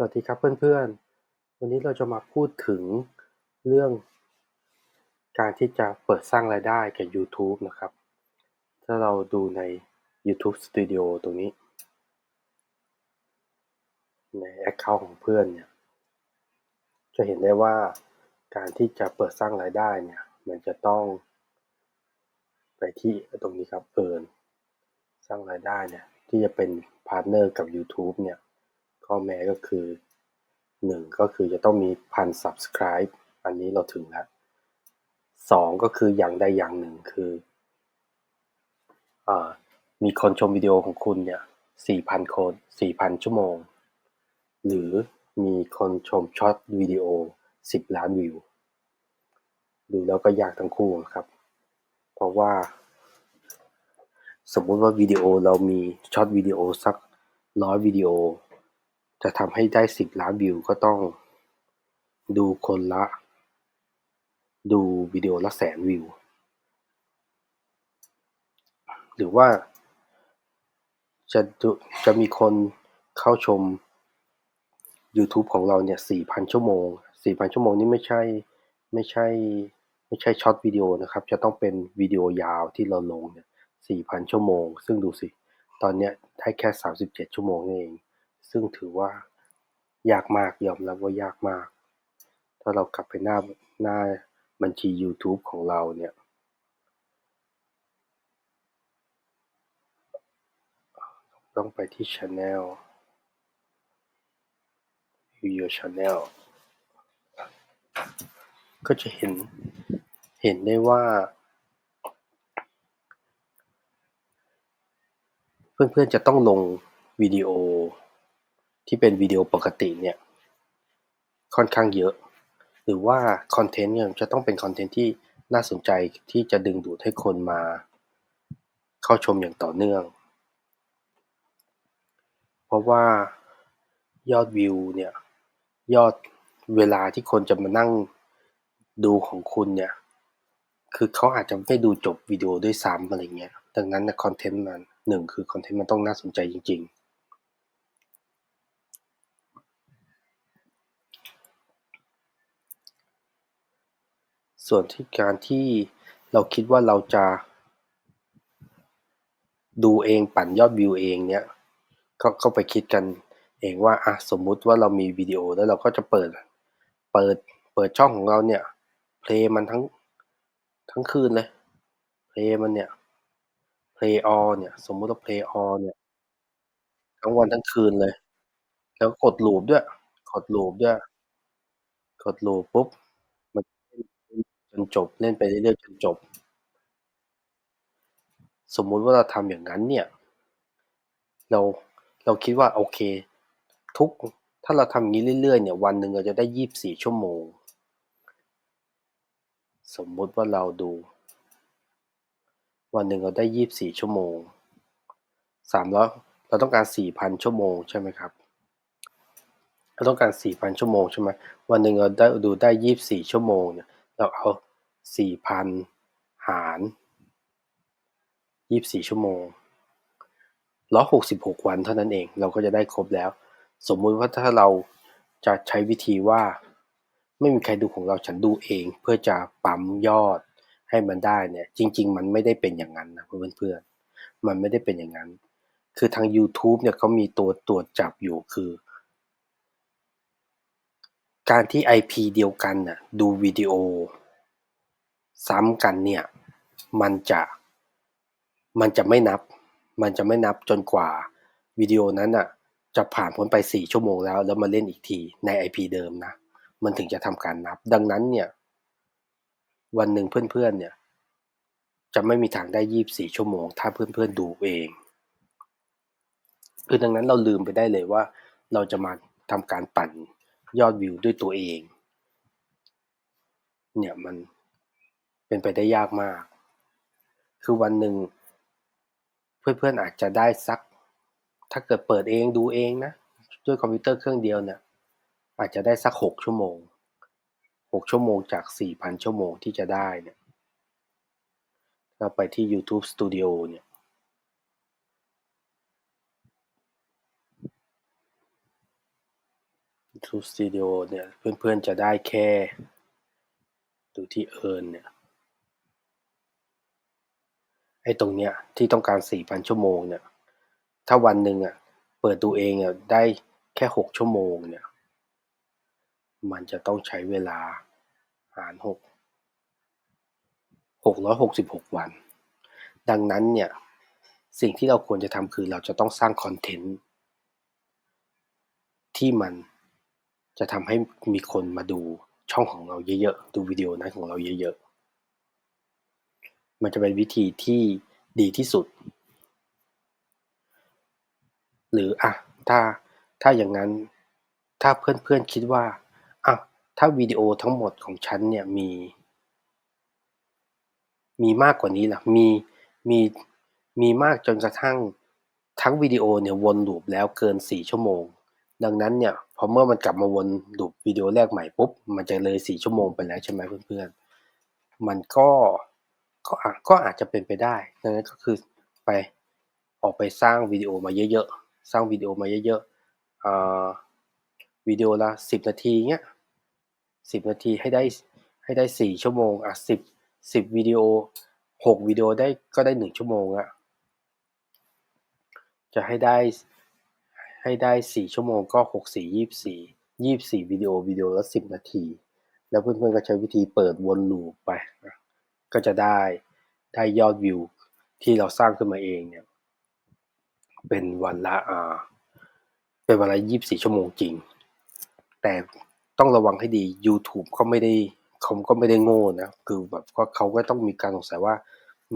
สวัสดีครับเพื่อนๆ วันนี้เราจะมาพูดถึงเรื่องการที่จะเปิดสร้างรายได้กับ YouTube นะครับ ถ้าเราดูใน YouTube Studio ตรงนี้ ใน Account ของเพื่อนเนี่ย จะเห็นได้ว่าการที่จะเปิดสร้างรายได้เนี่ย มันจะต้อง ไปที่ตรงนี้ครับเอินสร้างรายได้เนี่ย ที่จะเป็นพาร์ทเนอร์กับ YouTube เนี่ย ข้อแม้ก็คือหนึ่งก็คือจะต้องมีพัน subscribe อันนี้เราถึงแล้วสองก็คืออย่างใดอย่างหนึ่งคืออมีคนชมวิดีโอของคุณเนี่ยสี่พันคนสี่พันชั่วโมง หรือมีคนชมช็อตวิดีโอสิบล้านวิว ดูแล้วก็ยากทั้งคู่ครับ เพราะว่า สมมุติว่าวิดีโอเรามีช็อตวิดีโอสักร้อยวิดีโอ จะทำให้ได้สิบล้านวิวก็ต้องดูคนละ ดูวิดีโอละแสนวิว หรือว่าจะจะมีคนเข้าชม YouTube ของเราเนี่ยสี่พันชั่วโมงสี่พันชั่วโมงนี่ไม่ใช่ไม่ใช่ไม่ใช่ช็อตวิดีโอนะครับ จะต้องเป็นวิดีโอยาวที่เราลงเนี่ยสี่พันชั่วโมง ซึ่งดูสิ ตอนเนี้ยได้แค่สามสิบเจ็ดชั่วโมงเอง ซึ่งถือว่ายากมาก ยอมรับว่ายากมาก ถ้าเรากลับไปหน้าหน้าบัญชี YouTube ของเราเนี่ย ต้องไปที่ Channel View Your Channel ก็จะเห็นเห็นได้ว่า เพื่อนๆจะต้องลงวิดีโอ ที่เป็นวิดีโอปกติเนี่ยค่อนข้างเยอะ หรือว่าคอนเทนต์เนี่ยจะต้องเป็นคอนเทนต์ที่น่าสนใจที่จะดึงดูดให้คนมา เข้าชมอย่างต่อเนื่อง เพราะว่ายอดวิวเนี่ยยอดเวลาที่คนจะมานั่งดูของคุณเนี่ย คือเขาอาจจะไม่ดูจบวิดีโอด้วยซ้ำอะไรเงี้ย ดังนั้นนะคอนเทนต์มันหนึ่งคือคอนเทนต์มันต้องน่าสนใจจริง ๆ ส่วนที่การที่เราคิดว่าเราจะ ดูเองปั่นยอดวิวเองเนี่ยก็เข้าไปคิดกันเองว่าอะสมมุติว่าเรามีวิดีโอแล้วเราก็จะเปิด เปิด เปิดช่องของเราเนี่ย เพลย์มันทั้ง ทั้งคืนเลย เพลย์มันเนี่ย เพลย์ออเนี่ย สมมุติว่าเพลย์ออเนี่ย ทั้งวันทั้งคืนเลย แล้วกดลูปด้วย กดลูปด้วย กดลูปปุ๊บ นจบ เล่นไปเรื่อยๆจนจบ สมมุติว่าเราทำอย่างนั้นเนี่ย เราเราคิดว่าโอเค ทุกถ้าเราทำอย่างนี้เรื่อยๆเนี่ยวันหนึ่งเราจะได้ยี่บสี่ชั่วโมง สมมุติว่าเราดู วันหนึ่งเราได้ยี่บสี่ชั่วโมงสามร้อยเราต้องการสี่พันชั่วโมงใช่ไหมครับเราต้องการสี่พันชั่วโมงใช่ไหม วันหนึ่งเราได้ดูได้ยี่บสี่ชั่วโมงเนี่ย เราเอา สี่พันหารยี่สี่ชั่วโมงร้อยหกสิบหกวันเท่านั้นเองเราก็จะได้ครบแล้ว สมมุติว่าถ้าเราจะใช้วิธีว่า ไม่มีใครดูของเราฉันดูเอง เพื่อจะปั๊มยอดให้มันได้เนี่ยจริง ๆ มันไม่ได้เป็นอย่างนั้นนะเพื่อนๆมันไม่ได้เป็นอย่างนั้น คือทาง YouTube เนี่ยเขามีตัวตรวจจับอยู่คือ การที่ IP เดียวกันน่ะดูวิดีโอ ซ้ำกันเนี่ยมันจะมันจะไม่นับ มันจะไม่นับจนกว่าวิดีโอนั้นอะจะผ่านพ้นไป 4 ชั่วโมงแล้ว แล้วมาเล่นอีกทีใน IP เดิมนะ มันถึงจะทำการนับ ดังนั้นเนี่ย วันหนึ่งเพื่อนๆเนี่ย จะไม่มีทางได้ 24 ชั่วโมง ถ้าเพื่อนๆดูเอง คือดังนั้นเราลืมไปได้เลยว่า เราจะมาทำการปั่นยอดวิวด้วยตัวเอง เนี่ยมัน เป็นไปได้ยากมาก คือวันหนึ่ง เพื่อนๆอาจจะได้สัก ถ้าเกิดเปิดเองดูเองนะ ด้วยคอมพิวเตอร์เครื่องเดียวเนี่ยอาจจะได้สักหกชั่วโมงหกชั่วโมงจากสี่พันชั่วโมงที่จะได้เนี่ยเราไปที่ YouTube Studio เนี่ย YouTube Studio เนี่ยเพื่อนๆจะได้แค่ดูที่ Earn เนี่ย ไอ้ตรงเนี้ยที่ต้องการ 4,000 ชั่วโมงเนี่ย ถ้าวันหนึ่งอะเปิดดูเองอะได้แค่ 6 ชั่วโมงเนี่ย มันจะต้องใช้เวลาหาร 6 666 วัน ดังนั้นเนี่ย สิ่งที่เราควรจะทำคือเราจะต้องสร้างคอนเทนต์ที่มันจะทำให้มีคนมาดูช่องของเราเยอะๆ ดูวิดีโอนั้นของเราเยอะๆ มันจะเป็นวิธีที่ดีที่สุด หรืออะถ้าถ้าอย่างนั้นถ้าเพื่อนๆคิดว่าอะถ้าวิดีโอทั้งหมดของฉันเนี่ยมี มีมากกว่านี้ล่ะมีมีมีมากจนกระทั่งทั้งวิดีโอเนี่ยวนลูปแล้วเกิน 4 ชั่วโมง ดังนั้นเนี่ยพอเมื่อมันกลับมาวนลูปวิดีโอแรกใหม่ปุ๊บ มันจะเลย 4 ชั่วโมงไปแล้วใช่ไหมเพื่อนๆ มันก็ ก็อาจก็อาจจะเป็นไปได้ดังนั้นก็คือไปออกไปสร้างวิดีโอมาเยอะๆ สร้างวิดีโอมาเยอะๆวิดีโอละ10นาทีเงี้ย10นาทีให้ได้ให้ได้4ชั่วโมงอะ10 10วิดีโอ6วิดีโอได้ก็ได้1ชั่วโมงอะจะให้ได้ให้ได้4ชั่วโมงก็6 4 24 24วิดีโอวิดีโอละ10นาที แล้วเพื่อนๆก็ใช้วิธีเปิดวนลูปไปนะ ก็จะได้ได้ยอดวิวที่เราสร้างขึ้นมาเองเนี่ยเป็นวันละอ่าเป็นวันละ24ชั่วโมงจริง แต่ต้องระวังให้ดี YouTube ก็ไม่ได้เขาก็ไม่ได้โง่นะ คือแบบก็เขาก็ต้องมีการสงสัยว่า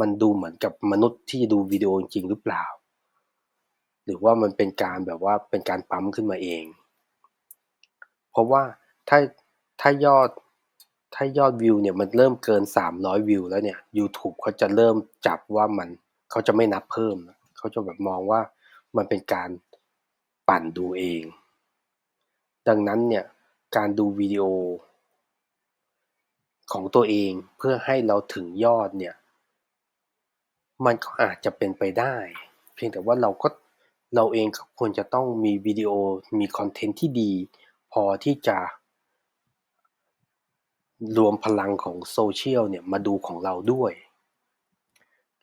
มันดูเหมือนกับมนุษย์ที่ดูวิดีโอจริงหรือเปล่า หรือว่ามันเป็นการแบบว่าเป็นการปั๊มขึ้นมาเอง เพราะว่าถ้าถ้ายอด ถ้ายอดวิวเนี่ยมันเริ่มเกิน 300 วิวแล้วเนี่ย YouTube เขาจะเริ่มจับว่ามันเขาจะไม่นับเพิ่ม เขาจะแบบมองว่ามันเป็นการปั่นดูเอง ดังนั้นเนี่ยการดูวิดีโอของตัวเองเพื่อให้เราถึงยอดเนี่ยมันก็อาจจะเป็นไปได้ เพียงแต่ว่าเราก็เราเองก็ควรจะต้องมีวิดีโอมีคอนเทนต์ที่ดี พอที่จะ รวมพลังของโซเชียลเนี่ยมาดูของเราด้วย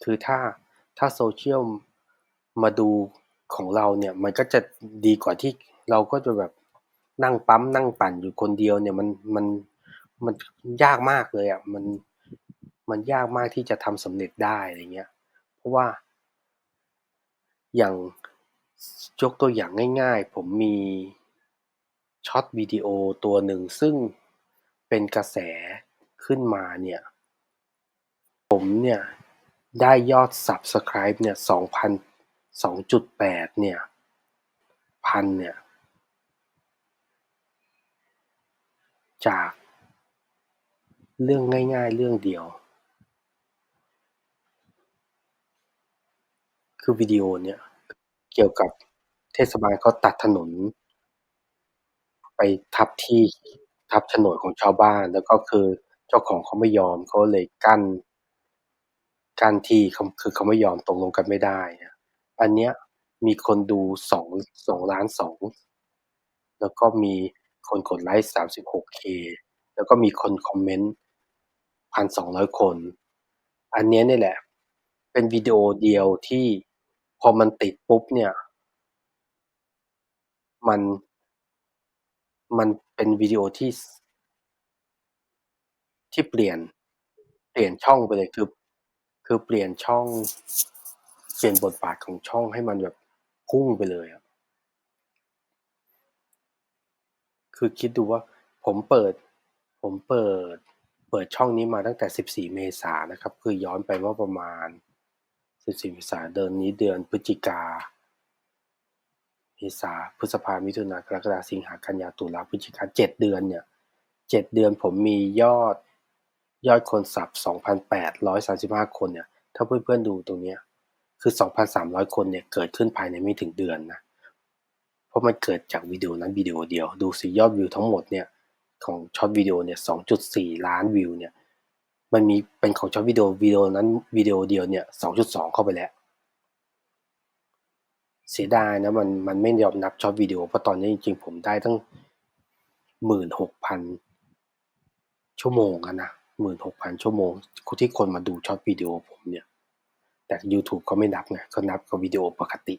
คือถ้าถ้าโซเชียลมาดูของเราเนี่ยมันก็จะดีกว่าที่เราก็จะแบบนั่งปั๊มนั่งปั่นอยู่คนเดียวเนี่ยมันมันมันยากมากเลยอะมันมันยากมากที่จะทำสำเร็จได้อะไรเงี้ย เพราะว่า อย่างยกตัวอย่างง่าย ๆ ผมมีช็อตวิดีโอตัวหนึ่งซึ่ง เป็นกระแสขึ้นมาเนี่ย ผมเนี่ยได้ยอด Subscribe เนี่ย 2,000 2.8 เนี่ย พันเนี่ย จากเรื่องง่ายๆเรื่องเดียว คือวิดีโอเนี่ย เกี่ยวกับเทศบาลเขาตัดถนนไปทับที่ ทับโฉนดของชาวบ้าน แล้วก็คือเจ้าของเขาไม่ยอมเขาเลยกั้นกั้นที่เขาคือเขาไม่ยอมตกลงกันไม่ได้อันเนี้ยมีคนดู2 2ล้าน2แล้วก็มีคนกดไลค์ 36K แล้วก็มีคนคอมเมนต์1,200คน อันเนี้ยนี่แหละ เป็นวิดีโอเดียวที่พอมันติดปุ๊บเนี่ย มัน มันเป็นวิดีโอที่ ที่เปลี่ยน เปลี่ยนช่องไปเลย คือ คือเปลี่ยนช่อง เปลี่ยนบทบาทของช่องให้มันแบบพุ่งไปเลยอะคือคิดดูว่าผมเปิด ผมเปิด เปิดช่องนี้มาตั้งแต่ 14 เมษายนนะครับ คือย้อนไปว่าประมาณ 14 เมษายนเดือนนี้เดือนพฤศจิกา เมษาพฤษภามิถุนากรกฎาสิงหากันยาตุลาพฤศจิกา7เดือนเนี่ย7เดือนผมมียอดยอดคนซับ2,835คนเนี่ย ถ้าเพื่อนๆดูตรงเนี้ยคือ2,300คนเนี่ยเกิดขึ้นภายในไม่ถึงเดือนนะเพราะมันเกิดจากวิดีโอนั้นวิดีโอเดียว ดูสิยอดวิวทั้งหมดเนี่ยของช็อตวิดีโอเนี่ย2.4ล้านวิวเนี่ยมันมีเป็นของช็อตวิดีโอวิดีโอนั้นวิดีโอเดียวเนี่ย2.2เข้าไปแล้ว เสียดายนะมันมันไม่ยอมนับช็อตวิดีโอเพราะตอนนี้จริงๆผมได้ตั้งหมื่นหกพันชั่วโมงนะหมื่นหกพันชั่วโมงที่คนมาดูช็อตวิดีโอผมเนี่ย แต่ YouTube เขาไม่นับไงเขานับกับวิดีโอปกติ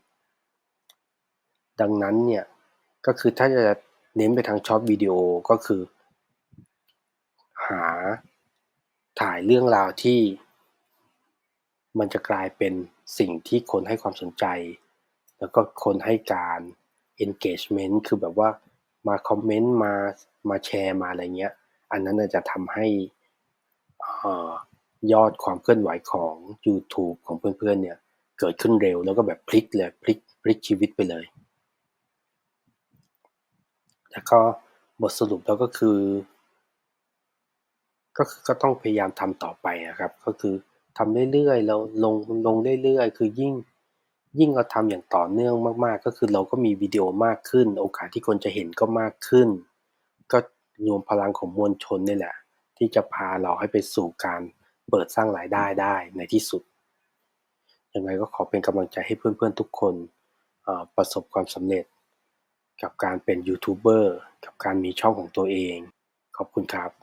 ดังนั้นเนี่ย ก็คือถ้าจะเน้นไปทางช็อตวิดีโอก็คือ หาถ่ายเรื่องราวที่ มันจะกลายเป็นสิ่งที่คนให้ความสนใจ แล้วก็คนให้การ engagement คือแบบว่ามาคอมเมนต์มามาแชร์มาอะไรเงี้ย อันนั้นจะทำให้อยอดความเคลื่อนไหวของ YouTube ของเพื่อนๆเนี่ยเกิดขึ้นเร็วแล้วก็แบบพลิกเลยพลิกพลิกชีวิตไปเลย แล้วก็บทสรุปแล้วก็คือ ก็คือก็ต้องพยายามทำต่อไปอะครับ ก็คือทำเรื่อยๆเราลงลงเรื่อยๆ คือยิ่ง ยิ่งเราทำอย่างต่อเนื่องมาก ๆ ก็คือเราก็มีวิดีโอมากขึ้น โอกาสที่คนจะเห็นก็มากขึ้น ก็รวมพลังของมวลชนนี่แหละ ที่จะพาเราให้ไปสู่การเปิดสร้างรายได้ได้ในที่สุดยังไงก็ขอเป็นกำลังใจให้เพื่อนๆทุกคนประสบความสำเร็จ กับการเป็นยูทูบเบอร์กับการมีช่องของตัวเอง ขอบคุณครับ